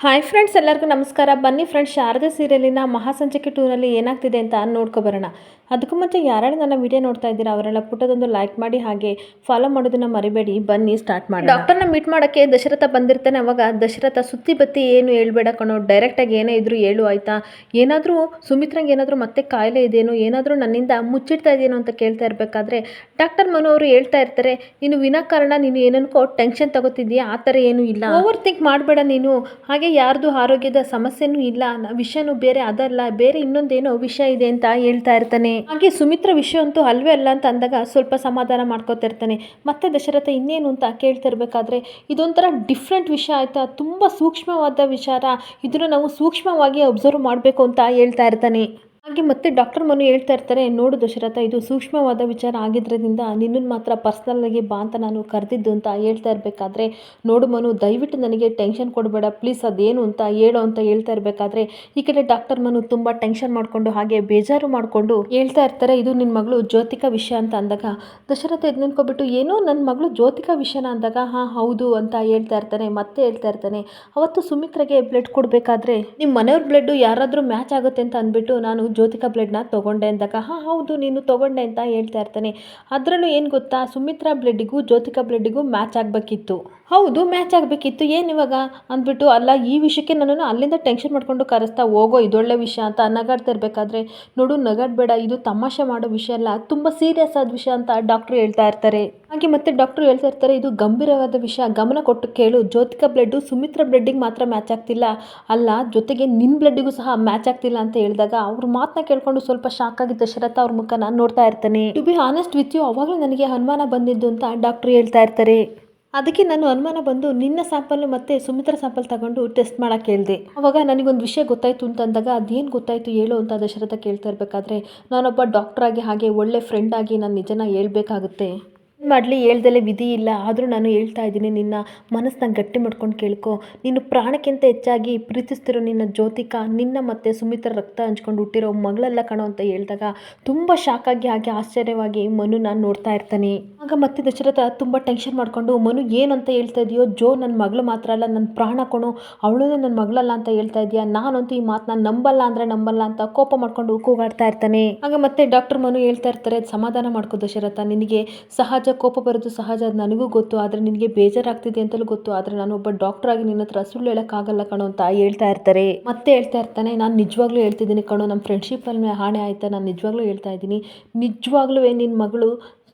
Hi friends ಎಲ್ಲರಿಗೂ ನಮಸ್ಕಾರ. ಬನ್ನಿ ಫ್ರೆಂಡ್ಸ್ ಶಾರದೆ ಸೀರಿಯಲಿನ ಮಹಾಸಂಚಿಕೆ ಟೂರಲ್ಲಿ ಏನಾಗ್ತಿದೆ ಅಂತ ನೋಡ್ಕೊಬರೋಣ ಅದಕ್ಕೂ ಮುಂಚೆ ಯಾರ್ಯಾರು ನನ್ನ ವಿಡಿಯೋ ನೋಡ್ತಾ ಇದ್ದೀರಾ ಅವರೆಲ್ಲ ಪುಟ್ಟದೊಂದು ಲೈಕ್ ಮಾಡಿ ಹಾಗೆ ಫಾಲೋ ಮಾಡೋದನ್ನ ಮರಿಬೇಡಿ. ಬನ್ನಿ ಸ್ಟಾರ್ಟ್ ಮಾಡಿ ಡಾಕ್ಟರ್ನ ಮೀಟ್ ಮಾಡೋಕ್ಕೆ ದಶರಥ ಬಂದಿರ್ತಾನೆ ಅವಾಗ. ದಶರಥ ಸುತ್ತಿ ಬತ್ತಿ ಏನು ಹೇಳ್ಬೇಡ ಕಣೋ. ಡೈರೆಕ್ಟಾಗಿ ಏನೇ ಇದ್ರು ಹೇಳು ಆಯ್ತಾ? ಏನಾದರೂ ಸುಮಿತ್ರಂಗೆ ಏನಾದರೂ ಮತ್ತೆ ಕಾಯಿಲೆ ಇದೇನೋ ಏನಾದರೂ ನನ್ನಿಂದ ಮುಚ್ಚಿಡ್ತಾ ಇದೇನೋ ಅಂತ ಕೇಳ್ತಾ ಇರಬೇಕಾದ್ರೆ ಡಾಕ್ಟರ್ ಮನು ಅವರು ಹೇಳ್ತಾ ಇರ್ತಾರೆ ನೀನು ವಿನಾಕಾರಣ ನೀನು ಏನನ್ಕೋ ಟೆನ್ಷನ್ ತಗೋತಿದ್ದೀಯಾ? ಆ ಥರ ಏನೂ ಇಲ್ಲ. ಓವರ್ ಥಿಂಕ್ ಮಾಡಬೇಡ ನೀನು. ಹಾಗೆ ಯಾರ್ದು ಆರೋಗ್ಯದ ಸಮಸ್ಯೆನೂ ಇಲ್ಲ ವಿಷಯನೂ ಬೇರೆ, ಅದಲ್ಲ, ಬೇರೆ ಇನ್ನೊಂದೇನೋ ವಿಷಯ ಇದೆ ಅಂತ ಹೇಳ್ತಾ ಇರ್ತಾನೆ. ಹಾಗೆ ಸುಮಿತ್ರ ವಿಷಯ ಅಂತೂ ಅಲ್ವೇ ಅಲ್ಲ ಅಂತ ಅಂದಾಗ ಸ್ವಲ್ಪ ಸಮಾಧಾನ ಮಾಡ್ಕೋತಿರ್ತಾನೆ ಮತ್ತೆ ದಶರಥ ಇನ್ನೇನು ಅಂತ ಕೇಳ್ತಿರ್ಬೇಕಾದ್ರೆ ಇದೊಂಥರ ಡಿಫ್ರೆಂಟ್ ವಿಷಯ ಆಯ್ತಾ? ತುಂಬ ಸೂಕ್ಷ್ಮವಾದ ವಿಚಾರ. ಇದನ್ನು ನಾವು ಸೂಕ್ಷ್ಮವಾಗಿ ಅಬ್ಸರ್ವ್ ಮಾಡಬೇಕು ಅಂತ ಹೇಳ್ತಾ ಇರ್ತಾನೆ. ಹಾಗೆ ಮತ್ತೆ ಡಾಕ್ಟರ್ ಮನು ಹೇಳ್ತಾ ಇರ್ತಾರೆ, ನೋಡು ದಶರಥ, ಇದು ಸೂಕ್ಷ್ಮವಾದ ವಿಚಾರ ಆಗಿದ್ದರಿಂದ ನಿನ್ನನ್ನು ಮಾತ್ರ ಪರ್ಸ್ನಲ್ಲಾಗಿ ಬಾ ಅಂತ ನಾನು ಕರೆದಿದ್ದು ಅಂತ ಹೇಳ್ತಾ ಇರಬೇಕಾದ್ರೆ, ನೋಡು ಮನು, ದಯವಿಟ್ಟು ನನಗೆ ಟೆನ್ಷನ್ ಕೊಡಬೇಡ ಪ್ಲೀಸ್ ಅದೇನು ಅಂತ ಹೇಳು ಅಂತ ಹೇಳ್ತಾ ಇರಬೇಕಾದ್ರೆ, ಈ ಕಡೆ ಡಾಕ್ಟರ್ ಮನು ತುಂಬ ಟೆನ್ಷನ್ ಮಾಡಿಕೊಂಡು ಹಾಗೆ ಬೇಜಾರು ಮಾಡಿಕೊಂಡು ಹೇಳ್ತಾ ಇರ್ತಾರೆ, ಇದು ನಿನ್ನ ಮಗಳು ಜ್ಯೋತಿಕ ವಿಷಯ ಅಂತ ಅಂದಾಗ. ದಶರಥ ಇದು ನಿಂತ್ಕೊಬಿಟ್ಟು, ಏನೋ ನನ್ನ ಮಗಳು ಜ್ಯೋತಿಕ ವಿಷಯನ ಅಂದಾಗ, ಹಾಂ, ಹೌದು ಅಂತ ಹೇಳ್ತಾ ಇರ್ತಾನೆ, ಮತ್ತೆ ಹೇಳ್ತಾ ಇರ್ತಾನೆ. ಅವತ್ತು ಸುಮಿತ್ರಗೆ ಬ್ಲಡ್ ಕೊಡಬೇಕಾದ್ರೆ ನಿಮ್ಮ ಮನೆಯವ್ರ ಬ್ಲಡ್ಡು ಯಾರಾದರೂ ಮ್ಯಾಚ್ ಆಗುತ್ತೆ ಅಂತ ಅಂದ್ಬಿಟ್ಟು ನಾನು ಜ್ಯೋತಿಕಾ ಬ್ಲಡ್ನ ತೊಗೊಂಡೆ ಅಂದಾಗ, ಹಾಂ, ಹೌದು, ನೀನು ತೊಗೊಂಡೆ ಅಂತ ಹೇಳ್ತಾ ಇರ್ತಾನೆ. ಅದರಲ್ಲೂ ಏನು ಗೊತ್ತಾ? ಸುಮಿತ್ರಾ ಬ್ಲಡ್ಡಿಗೂ ಜ್ಯೋತಿಕಾ ಬ್ಲಡ್ಡಿಗೂ ಮ್ಯಾಚ್ ಆಗಬೇಕಿತ್ತು. ಹೌದು, ಮ್ಯಾಚ್ ಆಗಬೇಕಿತ್ತು. ಏನು ಇವಾಗ? ಅಂದ್ಬಿಟ್ಟು, ಅಲ್ಲ, ಈ ವಿಷಯಕ್ಕೆ ನನ್ನನ್ನು ಅಲ್ಲಿಂದ ಟೆನ್ಷನ್ ಮಾಡ್ಕೊಂಡು ಕರೆಸ್ತಾ ಹೋಗೋ ಇದೊಳ್ಳೆ ವಿಷಯ ಅಂತ ನಗಾಡ್ತಾ ಇರಬೇಕಾದ್ರೆ, ನೋಡು, ನಗಾಡ್ಬೇಡ. ಇದು ತಮಾಷೆ ಮಾಡೋ ವಿಷಯ ಅಲ್ಲ. ತುಂಬ ಸೀರಿಯಸ್ ಆದ ವಿಷಯ ಅಂತ ಡಾಕ್ಟ್ರು ಹೇಳ್ತಾ ಇರ್ತಾರೆ. ಹಾಗೆ ಮತ್ತೆ ಡಾಕ್ಟ್ರು ಹೇಳ್ತಾ ಇರ್ತಾರೆ, ಇದು ಗಂಭೀರವಾದ ವಿಷಯ. ಗಮನ ಕೊಟ್ಟು ಕೇಳು. ಜ್ಯೋತಿಕಾ ಬ್ಲಡ್ಡು ಸುಮಿತ್ರಾ ಬ್ಲಡ್ಡಿಗೆ ಮಾತ್ರ ಮ್ಯಾಚ್ ಆಗ್ತಿಲ್ಲ. ಅಲ್ಲ, ಜೊತೆಗೆ ನಿನ್ನ ಬ್ಲಡ್ಡಿಗೂ ಸಹ ಮ್ಯಾಚ್ ಆಗ್ತಿಲ್ಲ ಅಂತ ಹೇಳಿದಾಗ, ಅವ್ರ ಮಾತನ್ನ ಕೇಳ್ಕೊಂಡು ಸ್ವಲ್ಪ ಶಾಕ್ ಆಗಿದ್ದ ದಶರಥ ಅವ್ರ ನಾನು ನೋಡ್ತಾ ಇರ್ತಾನೆ. To be honest with you ಅವಾಗಲೂ ನನಗೆ ಅನುಮಾನ ಬಂದಿದ್ದು ಅಂತ ಡಾಕ್ಟರ್ ಹೇಳ್ತಾ ಇರ್ತಾರೆ. ಅದಕ್ಕೆ ನಾನು ಅನುಮಾನ ಬಂದು ನಿನ್ನ ಸ್ಯಾಂಪಲ್ಲು ಮತ್ತು ಸುಮಿತ್ರ ಸ್ಯಾಂಪಲ್ ತಗೊಂಡು ಟೆಸ್ಟ್ ಮಾಡಕ್ಕೆ ಹೇಳಿದೆ. ಅವಾಗ ನನಗೊಂದು ವಿಷಯ ಗೊತ್ತಾಯಿತು ಅಂತ ಅಂದಾಗ ಅದೇನು ಗೊತ್ತಾಯಿತು ಹೇಳು ಅಂತ ದಶರಥ ಕೇಳ್ತಾ ಇರಬೇಕಾದ್ರೆ, ನಾನೊಬ್ಬ ಡಾಕ್ಟ್ರಾಗಿ ಹಾಗೆ ಒಳ್ಳೆ ಫ್ರೆಂಡ್ ಆಗಿ ನಾನು ನಿಜನ ಹೇಳ್ಬೇಕಾಗುತ್ತೆ. ಮಾಡಲಿ ಹೇಳ್ದಲೇ ವಿಧಿ ಇಲ್ಲ. ಆದರೂ ನಾನು ಹೇಳ್ತಾ ಇದ್ದೀನಿ, ನಿನ್ನ ಮನಸ್ಸನ್ನ ಗಟ್ಟಿ ಮಾಡ್ಕೊಂಡು ಕೇಳ್ಕೊ. ನೀನು ಪ್ರಾಣಕ್ಕಿಂತ ಹೆಚ್ಚಾಗಿ ಪ್ರೀತಿಸ್ತಿರೋ ನಿನ್ನ ಜ್ಯೋತಿಕಾ, ನಿನ್ನ ಮತ್ತು ಸುಮಿತ್ರ ರಕ್ತ ಹಂಚ್ಕೊಂಡು ಹುಟ್ಟಿರೋ ಮಗಳೆಲ್ಲ ಕಣೋ ಅಂತ ಹೇಳಿದಾಗ ತುಂಬ ಶಾಕಾಗಿ ಹಾಗೆ ಆಶ್ಚರ್ಯವಾಗಿ ಮನು ನಾನು ನೋಡ್ತಾ ಇರ್ತಾನೆ. ಆಗ ಮತ್ತೆ ದಶರಥ ತುಂಬ ಟೆನ್ಷನ್ ಮಾಡಿಕೊಂಡು, ಮನು ಏನು ಅಂತ ಹೇಳ್ತಾ ಇದೆಯೋ? ಜೋ ನನ್ನ ಮಗಳು ಮಾತ್ರ ಅಲ್ಲ ನನ್ನ ಪ್ರಾಣ ಕೊಣು, ಅವಳೂ ನನ್ನ ಮಗಳಲ್ಲ ಅಂತ ಹೇಳ್ತಾ ಇದೆಯಾ? ನಾನಂತೂ ಈ ಮಾತನ್ನ ನಂಬಲ್ಲ ಅಂದರೆ ನಂಬಲ್ಲ ಅಂತ ಕೋಪ ಮಾಡ್ಕೊಂಡು ಕೂಗಾಡ್ತಾ ಇರ್ತಾನೆ. ಆಗ ಮತ್ತೆ ಡಾಕ್ಟರ್ ಮನು ಹೇಳ್ತಾ ಇರ್ತಾರೆ, ಸಮಾಧಾನ ಮಾಡ್ಕೋ ದಶರಥ, ನಿನಗೆ ಸಹಜ ಕೋಪ ಬರೋದು ಸಹಜ, ಅದು ನನಗೂ ಗೊತ್ತು, ಆದರೆ ನಿನಗೆ ಬೇಜಾರಾಗ್ತಿದೆ ಅಂತಲೂ ಗೊತ್ತು. ಆದರೆ ನಾನು ಒಬ್ಬ ಡಾಕ್ಟರ್ ಆಗಿ ನಿನ್ನ ಹತ್ರ ಸುಳ್ಳು ಹೇಳೋಕ್ಕಾಗಲ್ಲ ಕಣೋ ಅಂತ ಹೇಳ್ತಾ ಇರ್ತಾರೆ. ಮತ್ತೆ ಹೇಳ್ತಾ ಇರ್ತಾನೆ, ನಾನು ನಿಜವಾಗ್ಲೂ ಹೇಳ್ತಿದ್ದೀನಿ ಕಣೋ ನಮ್ಮ ಫ್ರೆಂಡ್ಶಿಪ್ಪಲ್ಲಿ ಹಾಣೆ ಆಯ್ತಾ? ನಾನು ನಿಜವಾಗ್ಲೂ ಹೇಳ್ತಾ ಇದ್ದೀನಿ. ನಿಜವಾಗ್ಲೂ ನಿನ್ನ ಮಗಳು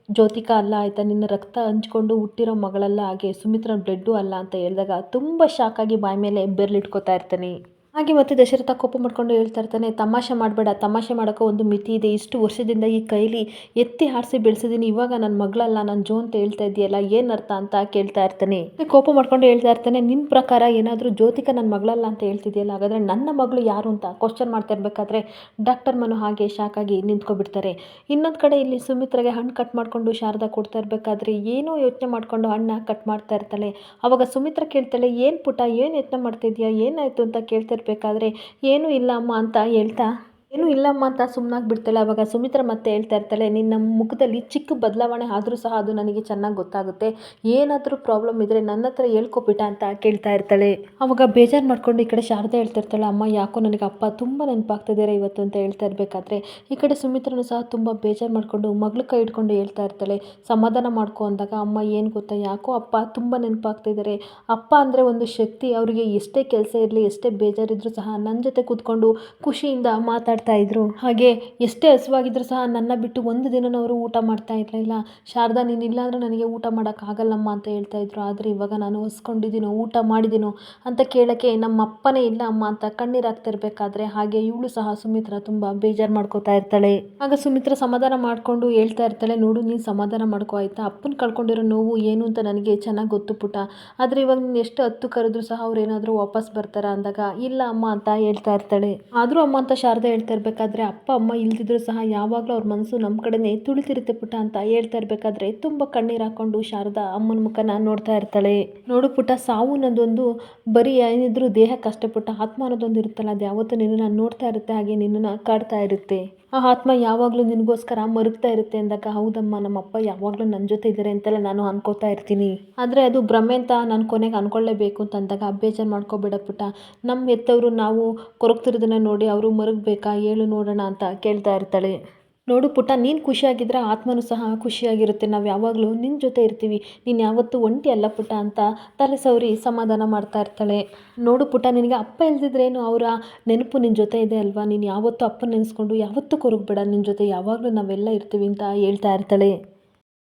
ಜ್ಯೋತಿಕಾ ಅಲ್ಲ ಆಯಿತಾ? ನಿನ್ನ ರಕ್ತ ಹಂಚ್ಕೊಂಡು ಹುಟ್ಟಿರೋ ಮಗಳಲ್ಲ ಹಾಗೆ ಸುಮಿತ್ರ ಬ್ಲಡ್ಡು ಅಲ್ಲ? ಅಂತ ಹೇಳಿದಾಗ ತುಂಬ ಶಾಕಾಗಿ ಬಾಯಿ ಮೇಲೆ ಬೆರಳಿಟ್ಕೋತಾ ಇರ್ತಾನೆ. ಹಾಗೆ ಮತ್ತೆ ದಶರಥ ಕೋಪ ಮಾಡ್ಕೊಂಡು ಹೇಳ್ತಾ ಇರ್ತಾನೆ, ತಮಾಷೆ ಮಾಡಬೇಡ, ತಮಾಷೆ ಮಾಡೋಕ್ಕೆ ಒಂದು ಮಿತಿ ಇದೆ. ಇಷ್ಟು ವರ್ಷದಿಂದ ಈ ಕೈಲಿ ಎತ್ತಿ ಹಾರಿಸಿ ಬೆಳೆಸಿದ್ದೀನಿ. ಇವಾಗ ನನ್ನ ಮಗಳಲ್ಲ ನನ್ನ ಜೋ ಅಂತ ಹೇಳ್ತಾ ಇದೆಯಲ್ಲ, ಏನು ಅರ್ಥ ಅಂತ ಕೇಳ್ತಾ ಇರ್ತಾನೆ. ಕೋಪ ಮಾಡ್ಕೊಂಡು ಹೇಳ್ತಾ ಇರ್ತಾನೆ ನಿನ್ನ ಪ್ರಕಾರ ಏನಾದರೂ ಜ್ಯೋತಿಕ ನನ್ನ ಮಗಳಲ್ಲ ಅಂತ ಹೇಳ್ತಿದೆಯಲ್ಲ, ಹಾಗಾದರೆ ನನ್ನ ಮಗಳು ಯಾರು ಅಂತ ಕ್ವಶನ್ ಮಾಡ್ತಾ ಇರಬೇಕಾದ್ರೆ ಡಾಕ್ಟರ್ ಮನು ಹಾಗೆ ಶಾಕಾಗಿ ನಿಂತ್ಕೊಬಿಡ್ತಾರೆ. ಇನ್ನೊಂದು ಕಡೆ ಇಲ್ಲಿ ಸುಮಿತ್ರಗೆ ಹಣ್ಣು ಕಟ್ ಮಾಡಿಕೊಂಡು ಶಾರದಾ ಕೊಡ್ತಾ ಇರಬೇಕಾದ್ರೆ ಏನೋ ಯೋಚನೆ ಮಾಡಿಕೊಂಡು ಹಣ್ಣು ಕಟ್ ಮಾಡ್ತಾ ಇರ್ತಾಳೆ. ಅವಾಗ ಸುಮಿತ್ರ ಕೇಳ್ತಾಳೆ, ಏನು ಪುಟ ಏನು ಯತ್ನ ಮಾಡ್ತಿದ್ಯಾ, ಏನಾಯಿತು ಅಂತ ಕೇಳ್ತಾ ಇರಬೇಕಾದ್ರೆ ಏನೂ ಇಲ್ಲ ಅಮ್ಮ ಅಂತ ಹೇಳ್ತಾ ಏನೂ ಇಲ್ಲಮ್ಮ ಅಂತ ಸುಮ್ಮನಾಗಿ ಬಿಡ್ತಾಳೆ ಅವಾಗ ಸುಮಿತ್ರ ಮತ್ತೆ ಹೇಳ್ತಾ ಇರ್ತಾಳೆ ನಿನ್ನ ಮುಖದಲ್ಲಿ ಚಿಕ್ಕ ಬದಲಾವಣೆ ಆದರೂ ಸಹ ಅದು ನನಗೆ ಚೆನ್ನಾಗಿ ಗೊತ್ತಾಗುತ್ತೆ. ಏನಾದರೂ ಪ್ರಾಬ್ಲಮ್ ಇದ್ದರೆ ನನ್ನ ಹತ್ರ ಹೇಳ್ಕೊಬಿಟ್ಟ ಅಂತ ಕೇಳ್ತಾ ಇರ್ತಾಳೆ. ಅವಾಗ ಬೇಜಾರು ಮಾಡ್ಕೊಂಡು ಈ ಕಡೆ ಶಾರದಾ ಹೇಳ್ತಾ ಇರ್ತಾಳೆ, ಅಮ್ಮ, ಯಾಕೋ ನನಗೆ ಅಪ್ಪ ತುಂಬ ನೆನಪಾಗ್ತಿದ್ದಾರೆ ಇವತ್ತು ಅಂತ ಹೇಳ್ತಾ ಇರಬೇಕಾದ್ರೆ. ಈ ಕಡೆ ಸುಮಿತ್ರನು ಸಹ ತುಂಬ ಬೇಜಾರು ಮಾಡಿಕೊಂಡು ಮಗಳು ಕೈ ಇಟ್ಕೊಂಡು ಹೇಳ್ತಾ ಇರ್ತಾಳೆ, ಸಮಾಧಾನ ಮಾಡ್ಕೊ ಅಂದಾಗ, ಅಮ್ಮ, ಏನು ಗೊತ್ತಾ, ಯಾಕೋ ಅಪ್ಪ ತುಂಬ ನೆನಪಾಗ್ತಿದ್ದಾರೆ ಅಪ್ಪ ಅಂದರೆ ಒಂದು ಶಕ್ತಿ, ಅವರಿಗೆ ಎಷ್ಟೇ ಕೆಲಸ ಇರಲಿ, ಎಷ್ಟೇ ಬೇಜಾರಿದ್ರು ಸಹ ನನ್ನ ಜೊತೆ ಕೂತ್ಕೊಂಡು ಖುಷಿಯಿಂದ ಮಾತಾಡ್ತಾ ಇದ್ರು. ಹಾಗೆ ಎಷ್ಟೇ ಹಸುವಾಗಿದ್ರು ಸಹ ನನ್ನ ಬಿಟ್ಟು ಒಂದು ದಿನನೂ ಅವರು ಊಟ ಮಾಡ್ತಾ ಇರಲಿಲ್ಲ ಶಾರದಾ, ನೀನು ಇಲ್ಲ ನನಗೆ ಊಟ ಮಾಡೋಕ್ಕಾಗಲ್ಲಮ್ಮ ಅಂತ ಹೇಳ್ತಾ ಇದ್ರು. ಆದರೆ ಇವಾಗ ನಾನು ಹೊಸ್ಕೊಂಡಿದ್ದೀನೋ, ಊಟ ಮಾಡಿದ್ದೀನೋ ಅಂತ ಕೇಳೋಕ್ಕೆ ನಮ್ಮ ಅಪ್ಪನೇ ಇಲ್ಲ ಅಮ್ಮ ಅಂತ ಕಣ್ಣೀರು ಹಾಕ್ತಾ ಹಾಗೆ ಇವಳು ಸಹ ಸುಮಿತ್ರ ತುಂಬ ಬೇಜಾರು ಮಾಡ್ಕೋತಾ ಇರ್ತಾಳೆ. ಆಗ ಸುಮಿತ್ರ ಸಮಾಧಾನ ಮಾಡಿಕೊಂಡು ಹೇಳ್ತಾ ಇರ್ತಾಳೆ, ನೋಡು, ನೀನು ಸಮಾಧಾನ ಮಾಡ್ಕೋ ಆಯ್ತಾ? ಅಪ್ಪನ ಕಳ್ಕೊಂಡಿರೋ ನೋವು ಏನು ಅಂತ ನನಗೆ ಚೆನ್ನಾಗಿ ಗೊತ್ತು ಪುಟ. ಆದರೆ ಇವಾಗ ನೀನು ಎಷ್ಟು ಹತ್ತು ಕರೆದ್ರು ಸಹ ಅವ್ರು ಏನಾದರೂ ವಾಪಸ್ ಬರ್ತಾರ? ಅಂದಾಗ, ಇಲ್ಲ ಅಮ್ಮ, ಅಂತ ಹೇಳ್ತಾ ಇರ್ತಾಳೆ. ಆದರೂ ಅಮ್ಮ ಅಂತ ಶಾರದಾ ಹೇಳ್ತಾ ಇರಬೇಕಾದ್ರೆ ಅಪ್ಪ, ಅಮ್ಮ ಇಲ್ದಿದ್ರು ಸಹ ಯಾವಾಗಲೂ ಅವ್ರ ಮನಸ್ಸು ನಮ್ಮ ಕಡೆನೇ ತುಳಿತಿರುತ್ತೆ ಪುಟ ಅಂತ ಹೇಳ್ತಾ ಇರಬೇಕಾದ್ರೆ ತುಂಬ ಕಣ್ಣೀರು ಹಾಕೊಂಡು ಶಾರದಾ ಅಮ್ಮನ ಮುಖನ ನೋಡ್ತಾ ಇರ್ತಾಳೆ. ನೋಡು ಪುಟ ಸಾವು ಅನ್ನೋದೊಂದು ಬರೀ ಏನಿದ್ರು ದೇಹ ಕಷ್ಟಪಟ್ಟ ಆತ್ಮ ಅನ್ನೋದೊಂದು ಇರುತ್ತಲ್ಲ, ಅದು ಯಾವತ್ತೂ ನಿನ್ನನ್ನು ನೋಡ್ತಾ ಇರುತ್ತೆ, ಹಾಗೆ ನಿನ್ನನ್ನು ಕಾಡ್ತಾ ಇರುತ್ತೆ. ಆ ಆತ್ಮ ಯಾವಾಗಲೂ ನಿನಗೋಸ್ಕರ ಮರುಗ್ತಾ ಇರುತ್ತೆ ಅಂದಾಗ, ಹೌದಮ್ಮ, ನಮ್ಮಪ್ಪ ಯಾವಾಗಲೂ ನನ್ನ ಜೊತೆ ಇದ್ದಾರೆ ಅಂತೆಲ್ಲ ನಾನು ಅನ್ಕೋತಾ ಇರ್ತೀನಿ. ಆದರೆ ಅದು ಭ್ರಮೆ ಅಂತ ನಾನು ಕೊನೆಗೆ ಅಂದ್ಕೊಳ್ಳೇಬೇಕು ಅಂತ ಅಂದಾಗ ಬೇಜಾರು ಮಾಡ್ಕೋಬೇಡ ಪುಟ್ಟ. ನಮ್ಮ ಹೆತ್ತವರು ನಾವು ಕೊರಗ್ತಿರೋದನ್ನ ನೋಡಿ ಅವರು ಮರುಗಬೇಕಾ? ಹೇಳು ನೋಡೋಣ ಅಂತ ಕೇಳ್ತಾ ಇರ್ತಾಳೆ. ನೋಡು ಪುಟ್ಟ, ನೀನು ಖುಷಿಯಾಗಿದ್ದರೆ ಆತ್ಮನೂ ಸಹ ಖುಷಿಯಾಗಿರುತ್ತೆ. ನಾವು ಯಾವಾಗಲೂ ನಿನ್ನ ಜೊತೆ ಇರ್ತೀವಿ. ನೀನು ಯಾವತ್ತೂ ಒಂಟಿ ಅಲ್ಲ ಪುಟ್ಟ ಅಂತ ತಲೆ ಸೌರಿ ಸಮಾಧಾನ ಮಾಡ್ತಾ ಇರ್ತಾಳೆ. ನೋಡು ಪುಟ್ಟ, ನಿನಗೆ ಅಪ್ಪ ಇಲ್ದಿದ್ರೇನು ಅವರ ನೆನಪು ನಿನ್ನ ಜೊತೆ ಇದೆ ಅಲ್ವಾ? ನೀನು ಯಾವತ್ತೂ ಅಪ್ಪನ ನೆನೆಸ್ಕೊಂಡು ಯಾವತ್ತೂ ಕೊರಗಬೇಡ. ನಿನ್ನ ಜೊತೆ ಯಾವಾಗಲೂ ನಾವೆಲ್ಲ ಇರ್ತೀವಿ ಅಂತ ಹೇಳ್ತಾ ಇರ್ತಾಳೆ.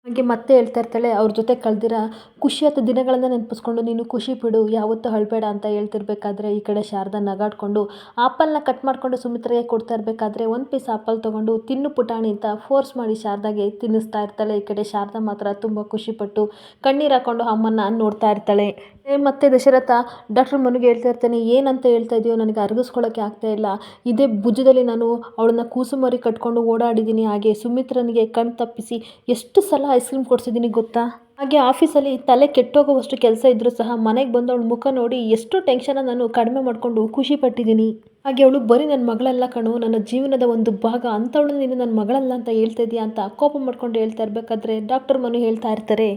ಹಾಗೆ ಮತ್ತೆ ಹೇಳ್ತಾ ಇರ್ತಾಳೆ, ಅವ್ರ ಜೊತೆ ಕಳೆದಿರೋ ಖುಷಿಯಾದ ದಿನಗಳನ್ನು ನೆನಪಿಸ್ಕೊಂಡು, ನೀನು ಖುಷಿ ಬಿಡು ಯಾವತ್ತೂ ಅಳಬೇಡ ಅಂತ ಹೇಳ್ತಿರ್ಬೇಕಾದ್ರೆ ಈ ಕಡೆ ಶಾರದ ನಗಾಡ್ಕೊಂಡು, ಆಪಲ್ನ ಕಟ್ ಮಾಡಿಕೊಂಡು ಸುಮಿತ್ರಗೆ ಕೊಡ್ತಾ ಇರಬೇಕಾದ್ರೆ ಒಂದು ಪೀಸ್ ಆಪಲ್ ತೊಗೊಂಡು ತಿನ್ನು ಪುಟಾಣಿ ಅಂತ ಫೋರ್ಸ್ ಮಾಡಿ ಶಾರದಾಗೆ ತಿನ್ನಿಸ್ತಾ ಇರ್ತಾಳೆ. ಈ ಕಡೆ ಶಾರದಾ ಮಾತ್ರ ತುಂಬ ಖುಷಿಪಟ್ಟು ಕಣ್ಣೀರು ಹಾಕೊಂಡು ಅಮ್ಮನ್ನ ನೋಡ್ತಾ ಇರ್ತಾಳೆ. ಮತ್ತೆ ದಶರಥ ಡಾಕ್ಟರ್ ಮನೆಗೆ ಹೇಳ್ತಾ ಇರ್ತಾನೆ, ಏನಂತ ಹೇಳ್ತಾ ಇದೆಯೋ ನನಗೆ ಅರಗಿಸ್ಕೊಳ್ಳೋಕ್ಕೆ ಆಗ್ತಾ ಇಲ್ಲ. ಇದೇ ಭುಜದಲ್ಲಿ ನಾನು ಅವಳನ್ನ ಕೂಸುಮರಿ ಕಟ್ಕೊಂಡು ಓಡಾಡಿದ್ದೀನಿ. ಹಾಗೆ ಸುಮಿತ್ರನಿಗೆ ಕಣ್ ತಪ್ಪಿಸಿ ಎಷ್ಟು ಸಲ ಐಸ್ ಕ್ರೀಮ್ ಕೊಡ್ಸಿದ್ದೀನಿ ಗೊತ್ತಾ? ಹಾಗೆ ಆಫೀಸಲ್ಲಿ ತಲೆ ಕೆಟ್ಟೋಗೋವಷ್ಟು ಕೆಲಸ ಇದ್ದರೂ ಸಹ ಮನೆಗೆ ಬಂದು ಅವಳ ಮುಖ ನೋಡಿ ಎಷ್ಟು ಟೆನ್ಷನ ನಾನು ಕಡಿಮೆ ಮಾಡಿಕೊಂಡು ಖುಷಿ ಪಟ್ಟಿದ್ದೀನಿ ಹಾಗೆ ಅವಳು ಬರೀ ನನ್ನ ಮಗಳಲ್ಲ ಕಣೋ, ನನ್ನ ಜೀವನದ ಒಂದು ಭಾಗ ಅಂಥವಳು ನೀನು ನನ್ನ ಮಗಳಲ್ಲ ಅಂತ ಹೇಳ್ತಾ ಇದೀಯಾ ಅಂತ ಕೋಪ ಮಾಡ್ಕೊಂಡು ಹೇಳ್ತಾ ಇರಬೇಕಾದ್ರೆ ಡಾಕ್ಟರ್ ಮನು ಹೇಳ್ತಾ ಇರ್ತಾರೆ.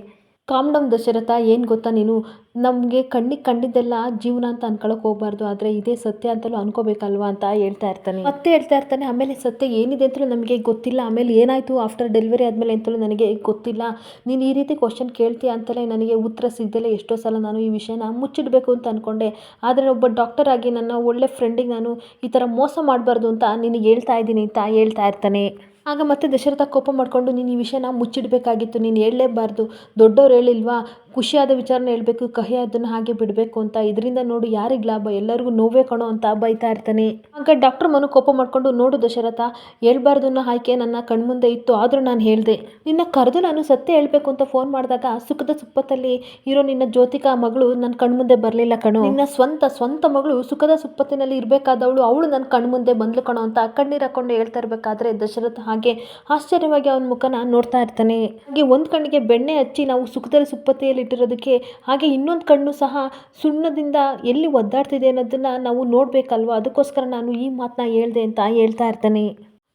ಕಾಮ್ಡಮ್ ದಶರಥ ಏನು ಗೊತ್ತಾ ನೀನು? ನಮಗೆ ಕಣ್ಣಿಗೆ ಕಂಡಿದ್ದೆಲ್ಲ ಜೀವನ ಅಂತ ಅನ್ಕೊಳಕ್ಕೆ ಹೋಗ್ಬಾರ್ದು. ಆದರೆ ಇದೇ ಸತ್ಯ ಅಂತಲೂ ಅನ್ಕೋಬೇಕಲ್ವಾ ಅಂತ ಹೇಳ್ತಾ ಇರ್ತಾನೆ. ಮತ್ತೆ ಹೇಳ್ತಾ ಇರ್ತಾನೆ, ಆಮೇಲೆ ಸತ್ಯ ಏನಿದೆ ಅಂತಲೂ ನಮಗೆ ಗೊತ್ತಿಲ್ಲ. ಆಮೇಲೆ ಏನಾಯಿತು ಆಫ್ಟರ್ ಡೆಲಿವರಿ ಆದಮೇಲೆ ಅಂತಲೂ ನನಗೆ ಗೊತ್ತಿಲ್ಲ. ನೀನು ಈ ರೀತಿ ಕ್ವಶನ್ ಕೇಳ್ತೀಯ ಅಂತಲೇ ನನಗೆ ಉತ್ತರ ಸಿಗದಲೇ ಎಷ್ಟೋ ಸಲ ನಾನು ಈ ವಿಷಯನ ಮುಚ್ಚಿಡಬೇಕು ಅಂತ ಅಂದ್ಕೊಂಡೆ ಆದರೆ ಒಬ್ಬ ಡಾಕ್ಟರ್ ಆಗಿ ನನ್ನ ಒಳ್ಳೆ ಫ್ರೆಂಡಿಗೆ ನಾನು ಈ ಥರ ಮೋಸ ಮಾಡಬಾರ್ದು ಅಂತ ನಿನಗೆ ಹೇಳ್ತಾ ಇದ್ದೀನಿ ಅಂತ ಹೇಳ್ತಾ ಇರ್ತಾನೆ. ಆಗ ಮತ್ತೆ ದಶರಥ ಕೋಪ ಮಾಡಿಕೊಂಡು, ನೀನು ಈ ವಿಷಯನ ಮುಚ್ಚಿಡಬೇಕಾಗಿತ್ತು. ನೀನು ಹೇಳಲೇಬಾರ್ದು. ದೊಡ್ಡವ್ರು ಹೇಳಿಲ್ವಾ? ಖುಷಿಯಾದ ವಿಚಾರನ ಹೇಳಬೇಕು ಕಹಿಯಾದನ್ನು ಹಾಗೆ ಬಿಡಬೇಕು ಅಂತ. ಇದರಿಂದ ನೋಡು ಯಾರಿಗೆ ಲಾಭ? ಎಲ್ಲರಿಗೂ ನೋವೇ ಕಣೋ ಅಂತ ಬೈತಾ ಇರ್ತಾನೆ. ಆಗ ಡಾಕ್ಟರ್ ಮನು ಕೋಪ ಮಾಡಿಕೊಂಡು, ನೋಡು ದಶರಥ ಹೇಳ್ಬಾರ್ದು ಅನ್ನೋ ಆಯ್ಕೆ ನನ್ನ ಕಣ್ಮುಂದೆ ಇತ್ತು, ಆದರೂ ನಾನು ಹೇಳಿದೆ. ನಿನ್ನ ಕರೆದು ನಾನು ಸತ್ಯ ಹೇಳಬೇಕು ಅಂತ ಫೋನ್ ಮಾಡಿದಾಗ ಸುಖದ ಸುಪ್ಪತ್ತಲ್ಲಿ ಇರೋ ನಿನ್ನ ಜ್ಯೋತಿಕಾ ಮಗಳು ನನ್ನ ಕಣ್ಮುಂದೆ ಬರಲಿಲ್ಲ ಕಣೋ. ನಿನ್ನ ಸ್ವಂತ ಸ್ವಂತ ಮಗಳು ಸುಖದ ಸುಪ್ಪತ್ತಿನಲ್ಲಿ ಇರಬೇಕಾದವಳು, ಅವಳು ನನ್ನ ಕಣ್ಮುಂದೆ ಬಂದ್ಲು ಕಣೋ ಅಂತ ಕಣ್ಣೀರು ಹಾಕೊಂಡು ಹೇಳ್ತಾ ಇರಬೇಕಾದ್ರೆ ದಶರಥ ಹಾಗೆ ಆಶ್ಚರ್ಯವಾಗಿ ಅವನ ಮುಖನ ನೋಡ್ತಾ ಇರ್ತಾನೆ. ಹಾಗೆ ಒಂದು ಕಣ್ಣಿಗೆ ಬೆಣ್ಣೆ ಹಚ್ಚಿ ನಾವು ಸುಖದಲ್ಲಿ ಸುಪ್ಪತ್ತಿಯಲ್ಲಿ ಇಟ್ಟಿರೋದಕ್ಕೆ, ಹಾಗೆ ಇನ್ನೊಂದು ಕಣ್ಣು ಸಹ ಸುಣ್ಣದಿಂದ ಎಲ್ಲಿ ಒದ್ದಾಡ್ತಿದೆ ಅನ್ನೋದನ್ನು ನಾವು ನೋಡಬೇಕಲ್ವ? ಅದಕ್ಕೋಸ್ಕರ ನಾನು ಈ ಮಾತನ್ನ ಹೇಳ್ದೆ ಅಂತ ಹೇಳ್ತಾ ಇರ್ತಾನೆ.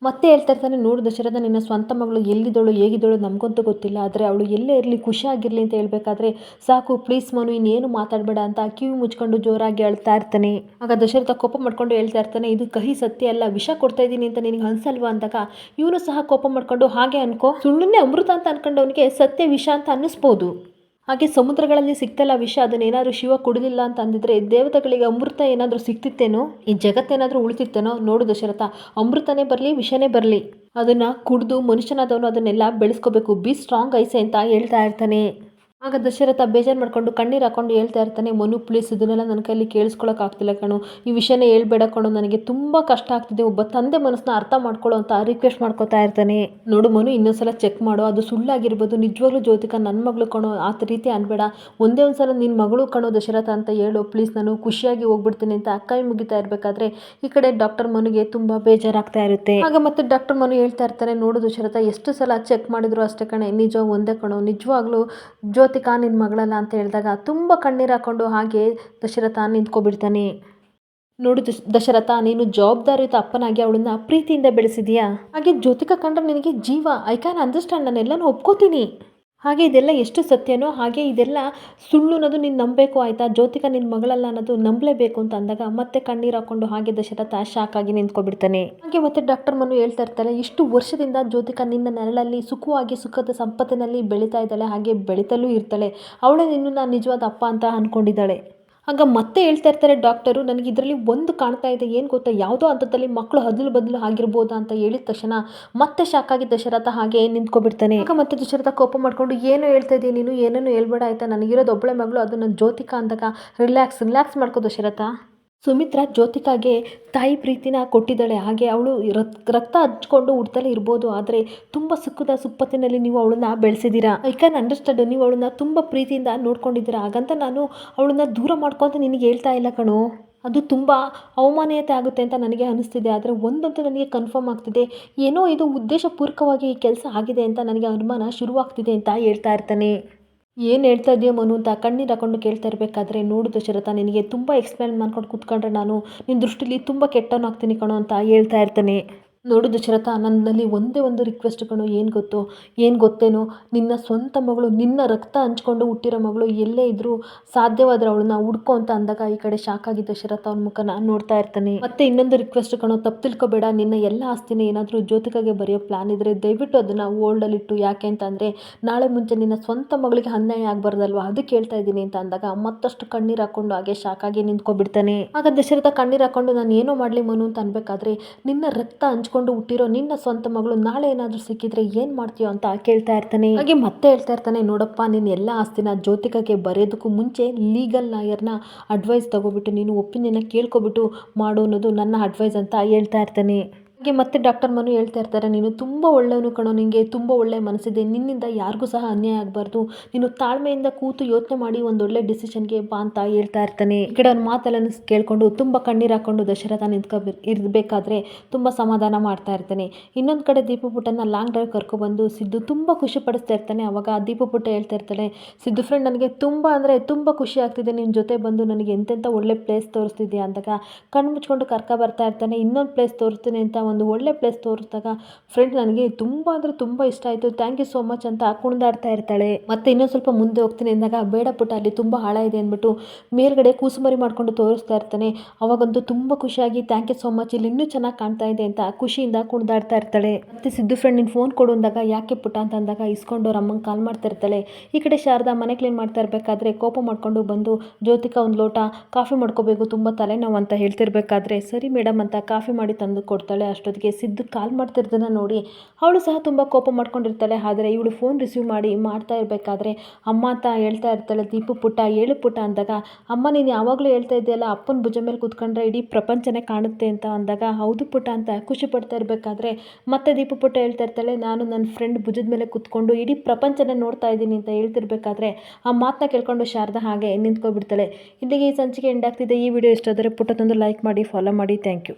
ಮತ್ತೆ ಹೇಳ್ತಾ ಇರ್ತಾನೆ, ನೋಡು ದಶರಥ, ನಿನ್ನ ಸ್ವಂತ ಮಗಳು ಎಲ್ಲಿದ್ದಳು, ಹೇಗಿದ್ದಳು ನಮಗಂತೂ ಗೊತ್ತಿಲ್ಲ. ಆದರೆ ಅವಳು ಎಲ್ಲೇ ಇರಲಿ, ಖುಷಿಯಾಗಿರಲಿ ಅಂತ ಹೇಳಬೇಕಾದ್ರೆ ಸಾಕು, ಪ್ಲೀಸ್ ಮನು, ಇನ್ನೇನು ಮಾತಾಡಬೇಡ ಅಂತ ಕಿವಿ ಮುಚ್ಕೊಂಡು ಜೋರಾಗಿ ಅಳ್ತಾ ಇರ್ತಾನೆ. ಆಗ ದಶರಥ ಕೋಪ ಮಾಡ್ಕೊಂಡು ಹೇಳ್ತಾ ಇರ್ತಾನೆ, ಇದು ಕಹಿ ಸತ್ಯ ಅಲ್ಲ, ವಿಷ ಕೊಡ್ತಾ ಇದ್ದೀನಿ ಅಂತ ನಿನಗೆ ಅನ್ಸಲ್ವಾ ಅಂದಾಗ, ಇವನು ಸಹ ಕೋಪ ಮಾಡ್ಕೊಂಡು, ಹಾಗೆ ಅನ್ಕೋ. ಸುಳ್ಳನ್ನೇ ಅಮೃತ ಅಂತ ಅನ್ಕೊಂಡು ಅವನಿಗೆ ಸತ್ಯ ವಿಷ ಅಂತ ಅನ್ನಿಸ್ಬೋದು. ಹಾಗೆ ಸಮುದ್ರಗಳಲ್ಲಿ ಸಿಕ್ತಲ್ಲ ವಿಷ, ಅದನ್ನೇನಾದರೂ ಶಿವ ಕುಡಿದಿಲ್ಲ ಅಂತ ಅಂದಿದ್ರೆ ದೇವತೆಗಳಿಗೆ ಅಮೃತ ಏನಾದರೂ ಸಿಕ್ತಿತ್ತೇನೋ, ಈ ಜಗತ್ತೇನಾದರೂ ಉಳಿತಿತ್ತೇನೋ ನೋಡು ದಶರಥ, ಅಮೃತನೇ ಬರಲಿ, ವಿಷನೇ ಬರಲಿ. ಅದನ್ನು ಕುಡಿದು ಮನುಷ್ಯನಾದವನು ಅದನ್ನೆಲ್ಲ ಬೆಳೆಸ್ಕೋಬೇಕು. ಬಿ ಸ್ಟ್ರಾಂಗ್ ಐಸೆ ಅಂತ ಹೇಳ್ತಾ ಇರ್ತಾನೆ. ಆಗ ದಶರಥ ಬೇಜಾರು ಮಾಡ್ಕೊಂಡು ಕಣ್ಣೀರು ಹಾಕೊಂಡು ಹೇಳ್ತಾ ಇರ್ತಾನೆ, ಮನು ಪ್ಲೀಸ್ ಇದನ್ನೆಲ್ಲ ನನ್ನ ಕೈಲಿ ಕೇಳಿಸ್ಕೊಳಕ್ ಆಗ್ತಿಲ್ಲ ಕಣು. ಈ ವಿಷಯನ ಹೇಳ್ಬೇಡ ಕಣು. ನನಗೆ ತುಂಬ ಕಷ್ಟ ಆಗ್ತಿದೆ. ಒಬ್ಬ ತಂದೆ ಮನಸ್ಸನ್ನ ಅರ್ಥ ಮಾಡ್ಕೊಳ್ಳೋ ಅಂತ ರಿಕ್ವೆಸ್ಟ್ ಮಾಡ್ಕೋತಾ ಇರ್ತಾನೆ. ನೋಡು ಮನು, ಇನ್ನೊಂದ್ಸಲ ಚೆಕ್ ಮಾಡು. ಅದು ಸುಳ್ಳಾಗಿರ್ಬೋದು. ನಿಜವಾಗ್ಲೂ ಜ್ಯೋತಿಕ ನನ್ನ ಮಗಳು ಕಣೋ. ಆ ರೀತಿ ಅನ್ಬೇಡ. ಒಂದೇ ಒಂದ್ಸಲ ನಿನ್ನ ಮಗಳು ಕಣೋ ದಶರಥ ಅಂತ ಹೇಳು. ಪ್ಲೀಸ್ ನಾನು ಖುಷಿಯಾಗಿ ಹೋಗ್ಬಿಡ್ತೀನಿ ಅಂತ ಅಕ್ಕಾಯಿ ಮುಗಿತಾ ಇರಬೇಕಾದ್ರೆ ಈ ಕಡೆ ಡಾಕ್ಟರ್ ಮನುಗೆ ತುಂಬ ಬೇಜಾರಾಗ್ತಾ ಇರುತ್ತೆ. ಆಗ ಮತ್ತೆ ಡಾಕ್ಟರ್ ಮನು ಹೇಳ್ತಾ ಇರ್ತಾರೆ ನೋಡು ದಶರಥ, ಎಷ್ಟು ಸಲ ಚೆಕ್ ಮಾಡಿದ್ರು ಅಷ್ಟೇ ಕಣೆ. ನಿಜ ಒಂದೇ ಕಣೋ. ನಿಜವಾಗ್ಲೂ ಜ್ಯೋತಿಕಾ ನಿನ್ನ ಮಗಳಲ್ಲ ಅಂತ ಹೇಳಿದಾಗ ತುಂಬ ಕಣ್ಣೀರು ಹಾಕೊಂಡು ಹಾಗೆ ದಶರಥ ನಿಂತ್ಕೊಬಿಡ್ತಾನೆ. ನೋಡು ದಶ್, ದಶರಥ, ನೀನು ಜವಾಬ್ದಾರಿಯುತ ಅಪ್ಪನಾಗಿ ಅವಳನ್ನ ಪ್ರೀತಿಯಿಂದ ಬೆಳೆಸಿದೀಯಾ? ಹಾಗೆ ಜ್ಯೋತಿಕಾ ಕಂಡ್ರೆ ನಿನಗೆ ಜೀವ, ಐ ಕ್ಯಾನ್ ಅಂಡರ್ಸ್ಟ್ಯಾಂಡ್ ನಾನು ಎಲ್ಲನೂ ಒಪ್ಕೋತೀನಿ. ಹಾಗೆ ಇದೆಲ್ಲ ಎಷ್ಟು ಸತ್ಯನೋ ಹಾಗೆ ಇದೆಲ್ಲ ಸುಳ್ಳು ಅನ್ನೋದು ನೀನು ನಂಬಬೇಕು ಆಯಿತಾ? ಜ್ಯೋತಿಕ ನಿನ್ನ ಮಗಳಲ್ಲ ಅನ್ನೋದು ನಂಬಲೇಬೇಕು ಅಂತ ಅಂದಾಗ ಮತ್ತೆ ಕಣ್ಣೀರು ಹಾಕೊಂಡು ಹಾಗೆ ದಶರಥ ಶಾಕ್ ಆಗಿ ನಿಂತ್ಕೊಬಿಡ್ತಾನೆ. ಹಾಗೆ ಮತ್ತೆ ಡಾಕ್ಟರ್ ಮನು ಹೇಳ್ತಾ ಇರ್ತಾರೆ ಇಷ್ಟು ವರ್ಷದಿಂದ ಜ್ಯೋತಿಕ ನಿನ್ನ ನೆರಳಲ್ಲಿ ಸುಖವಾಗಿ ಸುಖದ ಸಂಪತ್ತಿನಲ್ಲಿ ಬೆಳೀತಾ ಇದ್ದಾಳೆ, ಹಾಗೆ ಬೆಳೀತಲೂ ಇರ್ತಾಳೆ. ಅವಳೇ ನಿನ್ನ ನಿಜವಾದ ಅಪ್ಪ ಅಂತ ಅಂದ್ಕೊಂಡಿದ್ದಾಳೆ ಆಗ ಮತ್ತೆ ಹೇಳ್ತಾ ಇರ್ತಾರೆ ಡಾಕ್ಟರು ನನಗೆ ಇದರಲ್ಲಿ ಒಂದು ಕಾಣ್ತಾ ಇದೆ, ಏನು ಗೊತ್ತಾ? ಯಾವುದೋ ಹಂತದಲ್ಲಿ ಮಕ್ಕಳು ಹದಲು ಬದಲು ಆಗಿರ್ಬೋದು ಅಂತ ಹೇಳಿದ ತಕ್ಷಣ ಮತ್ತೆ ಶಾಕ್ ಆಗಿ ದಶರಥ ಹಾಗೆ ನಿಂತ್ಕೊಬಿಡ್ತಾನೆ ಆಗ ಮತ್ತೆ ದಶರಥ ಕೋಪ ಮಾಡಿಕೊಂಡು, ಏನು ಹೇಳ್ತಾ ಇದೀಯ ನೀನು? ಏನೇನು ಹೇಳ್ಬೇಡ ಆಯ್ತಾ? ನನಗಿರೋದು ಒಬ್ಬಳೆ ಮಗಳು, ಅದು ನನ್ನ ಜ್ಯೋತಿಕಾ ಅಂದಾಗ. ರಿಲ್ಯಾಕ್ಸ್ ರಿಲ್ಯಾಕ್ಸ್ ಮಾಡ್ಕೋ ದಶರಥ. ಸುಮಿತ್ರಾ ಜ್ಯೋತಿಕಾಗೆ ತಾಯಿ ಪ್ರೀತಿನ ಕೊಟ್ಟಿದ್ದಾಳೆ. ಹಾಗೆ ಅವಳು ರಕ್ತ ಹಚ್ಕೊಂಡು ಹುಡ್ತಲೇ ಇರ್ಬೋದು. ಆದರೆ ತುಂಬ ಸುಖದ ಸುಪ್ಪತ್ತಿನಲ್ಲಿ ನೀವು ಅವಳನ್ನ ಬೆಳೆಸಿದ್ದೀರಾ? ಐ ಕ್ಯಾನ್ ಅಂಡರ್ಸ್ಟ್ಯಾಂಡ್ ನೀವು ಅವಳನ್ನ ತುಂಬ ಪ್ರೀತಿಯಿಂದ ನೋಡ್ಕೊಂಡಿದ್ದೀರಾ. ಹಾಗಂತ ನಾನು ಅವಳನ್ನ ದೂರ ಮಾಡ್ಕೊಂತ ನಿನಗೆ ಹೇಳ್ತಾ ಇಲ್ಲ ಕಣೋ. ಅದು ತುಂಬ ಅವಮಾನೀಯತೆ ಆಗುತ್ತೆ ಅಂತ ನನಗೆ ಅನಿಸ್ತಿದೆ. ಆದರೆ ಒಂದಂತೂ ನನಗೆ ಕನ್ಫರ್ಮ್ ಆಗ್ತಿದೆ. ಏನೋ ಇದು ಉದ್ದೇಶಪೂರ್ವಕವಾಗಿ ಈ ಕೆಲಸ ಆಗಿದೆ ಅಂತ ನನಗೆ ಅನುಮಾನ ಶುರುವಾಗ್ತಿದೆ ಅಂತ ಹೇಳ್ತಾ ಇರ್ತಾನೆ. ಏನು ಹೇಳ್ತಾ ಇದೆಯೋ ಮನು ಅಂತ ಕಣ್ಣೀರು ಹಾಕೊಂಡು ಕೇಳ್ತಾ ಇರಬೇಕಾದ್ರೆ ನೋಡು ದಶರಥ ನಿನಗೆ ತುಂಬ ಎಕ್ಸ್ಪ್ಲೇನ್ ಮಾಡ್ಕೊಂಡು ಕೂತ್ಕೊಂಡ್ರೆ ನಾನು ನಿನ್ನ ದೃಷ್ಟಿಲಿ ತುಂಬ ಕೆಟ್ಟವನಾಗ್ತೀನಿ ಕಣೋ ಅಂತ ಹೇಳ್ತಾ ಇರ್ತಾನೆ. ನೋಡು ದಶರಥ, ನನ್ನಲ್ಲಿ ಒಂದೇ ಒಂದು ರಿಕ್ವೆಸ್ಟ್ ಕಣೋ, ಏನು ಗೊತ್ತೋ, ಏನು ಗೊತ್ತೇನೋ, ನಿನ್ನ ಸ್ವಂತ ಮಗಳು, ನಿನ್ನ ರಕ್ತ ಹಂಚ್ಕೊಂಡು ಹುಟ್ಟಿರೋ ಮಗಳು ಎಲ್ಲೇ ಇದ್ದರೂ ಸಾಧ್ಯವಾದ್ರೆ ಅವಳನ್ನ ಹುಡ್ಕೋ ಅಂತ ಅಂದಾಗ ಈ ಕಡೆ ಶಾಕ್ ಆಗಿ ದಶರಥ ಅವನ ನಾನು ನೋಡ್ತಾ ಇರ್ತಾನೆ. ಮತ್ತೆ ಇನ್ನೊಂದು ರಿಕ್ವೆಸ್ಟ್ ಕಣೋ, ತಪ್ಪು ತಿಳ್ಕೊಬೇಡ, ನಿನ್ನ ಎಲ್ಲ ಆಸ್ತಿನ ಏನಾದರೂ ಜ್ಯೋತಿಕಾಗೆ ಬರೆಯೋ ಪ್ಲಾನ್ ಇದ್ರೆ ದಯವಿಟ್ಟು ಅದನ್ನು ಓಲ್ಡಲ್ಲಿಟ್ಟು ಯಾಕೆ ಅಂತ ಅಂದರೆ, ನಾಳೆ ಮುಂಚೆ ನಿನ್ನ ಸ್ವಂತ ಮಗಳಿಗೆ ಅನ್ಯಾಯ ಆಗಬಾರ್ದಲ್ವಾ? ಅದಕ್ಕೆ ಹೇಳ್ತಾ ಇದ್ದೀನಿ ಅಂತ ಅಂದಾಗ ಮತ್ತಷ್ಟು ಕಣ್ಣೀರು ಹಾಕೊಂಡು ಹಾಗೆ ಶಾಕಾಗಿ ನಿಂತ್ಕೊಬಿಡ್ತಾನೆ. ಆಗ ದಶರಥ ಕಣ್ಣೀರು ಹಾಕೊಂಡು, ನಾನು ಏನೋ ಮಾಡಲಿ ಮನು ಅಂತ ಅನ್ಬೇಕಾದ್ರೆ, ನಿನ್ನ ರಕ್ತ ಹಂಚ್ಕೊಂಡು ಹುಟ್ಟಿರೋ ನಿನ್ನ ಸ್ವಂತ ಮಗಳು ನಾಳೆ ಏನಾದರೂ ಸಿಕ್ಕಿದ್ರೆ ಏನು ಮಾಡ್ತೀಯೋ ಅಂತ ಕೇಳ್ತಾ ಇರ್ತಾನೆ. ಹಾಗೆ ಮತ್ತೆ ಹೇಳ್ತಾ ಇರ್ತಾನೆ, ನೋಡಪ್ಪ, ನಿನ್ನ ಎಲ್ಲ ಆಸ್ತಿನ ಜ್ಯೋತಿಕಕ್ಕೆ ಬರೆಯೋದಕ್ಕೂ ಮುಂಚೆ ಲೀಗಲ್ ಲಾಯರ್ನ ಅಡ್ವೈಸ್ ತಗೋಬಿಟ್ಟು ನೀನು ಒಪಿನಿಯನ್ನ ಕೇಳ್ಕೊಬಿಟ್ಟು ಮಾಡು ಅನ್ನೋದು ನನ್ನ ಅಡ್ವೈಸ್ ಅಂತ ಹೇಳ್ತಾ ಇರ್ತಾನೆ. ಹಾಗೆ ಮತ್ತೆ ಡಾಕ್ಟರ್ ಮನು ಹೇಳ್ತಾ ಇರ್ತಾರೆ, ನೀನು ತುಂಬ ಒಳ್ಳೆಯವನು ಕಣೋ ನಿನಗೆ ತುಂಬ ಒಳ್ಳೆಯ ಮನಸ್ಸಿದೆ, ನಿನ್ನಿಂದ ಯಾರಿಗೂ ಸಹ ಅನ್ಯಾಯ ಆಗಬಾರ್ದು, ನೀನು ತಾಳ್ಮೆಯಿಂದ ಕೂತು ಯೋಚನೆ ಮಾಡಿ ಒಂದು ಒಳ್ಳೆ ಡಿಸಿಷನ್ಗೆ ಬಾ ಅಂತ ಹೇಳ್ತಾ ಇರ್ತಾನೆ. ಈ ಕಡೆ ಅವ್ನ ಮಾತೆಲ್ಲ ಕೇಳಿಕೊಂಡು ತುಂಬ ಕಣ್ಣೀರು ಹಾಕೊಂಡು ದಶರಥ ನಿಂತ್ಕೊ ಇರಬೇಕಾದ್ರೆ ತುಂಬ ಸಮಾಧಾನ ಮಾಡ್ತಾ ಇರ್ತಾನೆ. ಇನ್ನೊಂದು ಕಡೆ ದೀಪಪುಟನ ಲಾಂಗ್ ಡ್ರೈವ್ ಕರ್ಕೊಬಂದು ಸಿದ್ದು ತುಂಬ ಖುಷಿ ಪಡಿಸ್ತಾ ಇರ್ತಾನೆ. ಅವಾಗ ದೀಪಪುಟ್ಟ ಹೇಳ್ತಾ ಇರ್ತಾನೆ ಸಿದ್ದು ಫ್ರೆಂಡ್ ನನಗೆ ತುಂಬ ಅಂದರೆ ತುಂಬ ಖುಷಿ ಆಗ್ತಿದೆ ನಿನ್ನ ಜೊತೆ ಬಂದು ನನಗೆ ಎಂತೆಂಥ ಒಳ್ಳೆ ಪ್ಲೇಸ್ ತೋರಿಸ್ತಿದ್ಯಾ? ಅಂದಾಗ ಕಣ್ಣು ಮುಚ್ಕೊಂಡು ಕರ್ಕ ಬರ್ತಾ ಇರ್ತಾನೆ, ಇನ್ನೊಂದು ಪ್ಲೇಸ್ ತೋರಿಸ್ತೀನಿ ಅಂತ ಒಂದು ಒಳ್ಳೆ ಪ್ಲೇಸ್ ತೋರಿಸಿದಾಗ ಫ್ರೆಂಡ್ ನನಗೆ ತುಂಬ ಅಂದರೆ ತುಂಬ ಇಷ್ಟ ಆಯಿತು. ಥ್ಯಾಂಕ್ ಯು ಸೋ ಮಚ್ ಅಂತ ಕುಣಿದಾಡ್ತಾ ಇರ್ತಾಳೆ. ಮತ್ತೆ ಇನ್ನೊಂದು ಸ್ವಲ್ಪ ಮುಂದೆ ಹೋಗ್ತೀನಿ ಅಂದಾಗ ಬೇಡ ಪುಟ್ಟ, ಅಲ್ಲಿ ತುಂಬ ಹಾಳ ಇದೆ ಅಂದ್ಬಿಟ್ಟು ಮೇಲ್ಗಡೆ ಕೂಸುಮರಿ ಮಾಡ್ಕೊಂಡು ತೋರಿಸ್ತಾ ಇರ್ತಾನೆ. ಅವಾಗಂತೂ ತುಂಬ ಖುಷಿಯಾಗಿ ಥ್ಯಾಂಕ್ ಯು ಸೋ ಮಚ್ ಇಲ್ಲಿ ಇನ್ನೂ ಚೆನ್ನಾಗಿ ಕಾಣ್ತಾ ಇದೆ ಅಂತ ಖುಷಿಯಿಂದ ಕುಣಿದಾಡ್ತಾ ಇರ್ತಾಳೆ. ಮತ್ತೆ ಸಿದ್ದು ಫ್ರೆಂಡ್ ನಿನ್ನ ಫೋನ್ ಕೊಡು ಅಂದಾಗ, ಯಾಕೆ ಪುಟ ಅಂತ ಅಂದಾಗ, ಇಸ್ಕೊಂಡು ಅವ್ರ ಅಮ್ಮಂಗೆ ಕಾಲ್ ಮಾಡ್ತಾ ಇರ್ತಾಳೆ. ಈ ಕಡೆ ಶಾರದಾ ಮನೆ ಕ್ಲೀನ್ ಮಾಡ್ತಾ ಇರಬೇಕಾದ್ರೆ ಕೋಪ ಮಾಡ್ಕೊಂಡು ಬಂದು, ಜ್ಯೋತಿಕಾ ಒಂದು ಲೋಟ ಕಾಫಿ ಮಾಡ್ಕೋಬೇಕು, ತುಂಬ ತಲೆನೋವು ಅಂತ ಹೇಳ್ತಿರ್ಬೇಕಾದ್ರೆ, ಸರಿ ಮೇಡಮ್ ಅಂತ ಕಾಫಿ ಮಾಡಿ ತಂದು ಕೊಡ್ತಾಳೆ. ಅಷ್ಟೊತ್ತಿಗೆ ಸಿದ್ದು ಕಾಲ್ ಮಾಡ್ತಿರೋದನ್ನು ನೋಡಿ ಅವಳು ಸಹ ತುಂಬ ಕೋಪ ಮಾಡ್ಕೊಂಡಿರ್ತಾಳೆ. ಆದರೆ ಇವಳು ಫೋನ್ ರಿಸೀವ್ ಮಾಡಿ ಮಾಡ್ತಾ ಇರಬೇಕಾದ್ರೆ ಅಮ್ಮ ಅಂತ ಹೇಳ್ತಾ ಇರ್ತಾಳೆ. ದೀಪು ಪುಟ್ಟ, ಏಳು ಪುಟ್ಟ ಅಂದಾಗ, ಅಮ್ಮ, ನೀನು ಯಾವಾಗಲೂ ಹೇಳ್ತಾ ಇದೆಯಲ್ಲ ಅಪ್ಪನ ಭುಜ ಮೇಲೆ ಕೂತ್ಕೊಂಡ್ರೆ ಇಡೀ ಪ್ರಪಂಚನೇ ಕಾಣುತ್ತೆ ಅಂತ ಅಂದಾಗ ಹೌದು ಪುಟ ಅಂತ ಖುಷಿ ಪಡ್ತಾ ಇರಬೇಕಾದ್ರೆ ಮತ್ತೆ ದೀಪು ಪುಟ್ಟ ಹೇಳ್ತಾ ಇರ್ತಾಳೆ, ನಾನು ನನ್ನ ಫ್ರೆಂಡ್ ಭುಜದ ಮೇಲೆ ಕೂತ್ಕೊಂಡು ಇಡೀ ಪ್ರಪಂಚನ ನೋಡ್ತಾ ಇದ್ದೀನಿ ಅಂತ ಹೇಳ್ತಿರ್ಬೇಕಾದ್ರೆ ಆ ಮಾತನ್ನ ಕೇಳ್ಕೊಂಡು ಶಾರದಾ ಹಾಗೆ ನಿಂತ್ಕೊಬಿಡ್ತಾಳೆ. ಇಲ್ಲಿಗೆ ಈ ಸಂಚಿಕೆ ಎಂಡ್ ಆಗ್ತಿದೆ. ಈ ವಿಡಿಯೋ ಇಷ್ಟ ಆದರೆ ತಂದು ಲೈಕ್ ಮಾಡಿ ಫಾಲೋ ಮಾಡಿ. Thank you